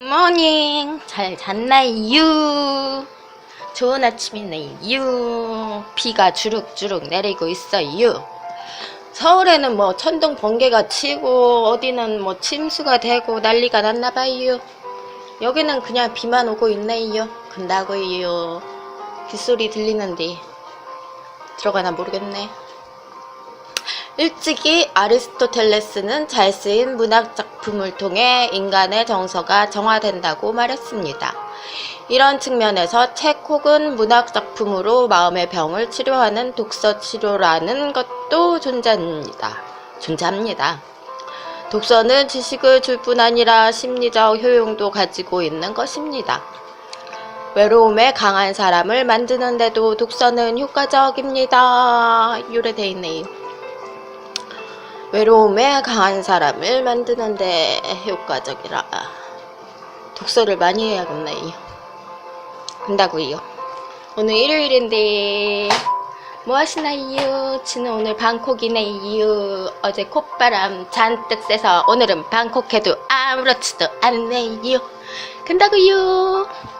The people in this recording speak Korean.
모닝 잘 잤나요? 좋은 아침이네요. 비가 주룩주룩 내리고 있어요. 서울에는 뭐 천둥 번개가 치고 어디는 뭐 침수가 되고 난리가 났나봐요. 여기는 그냥 비만 오고 있네요. 근다고요. 빗소리 들리는데 들어가나 모르겠네. 일찍이 아리스토텔레스는 잘 쓰인 문학 작품을 통해 인간의 정서가 정화된다고 말했습니다. 이런 측면에서 책 혹은 문학 작품으로 마음의 병을 치료하는 독서 치료라는 것도 존재합니다. 존재합니다. 독서는 지식을 줄 뿐 아니라 심리적 효용도 가지고 있는 것입니다. 외로움에 강한 사람을 만드는데도 독서는 효과적입니다. 유래돼 있네요. 외로움에 강한 사람을 만드는데 효과적이라. 독서를 많이 해야겠네요. 한다고요. 오늘 일요일인데 뭐 하시나요? 저는 오늘 방콕이네요. 어제 콧바람 잔뜩 쐬서 오늘은 방콕해도 아무렇지도 않네요. 간다고요.